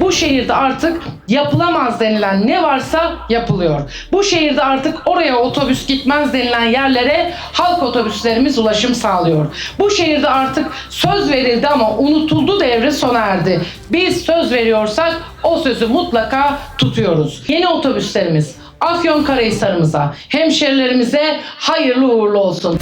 Bu şehirde artık yapılamaz denilen ne varsa yapılıyor. Bu şehirde artık oraya otobüs gitmez denilen yerlere halk otobüslerimiz ulaşım sağlıyor. Bu şehirde artık söz verildi ama unutuldu devri sona erdi. Biz söz veriyorsak o sözü mutlaka tutuyoruz. Yeni otobüslerimiz Afyonkarahisar'ımıza, hemşerilerimize hayırlı uğurlu olsun.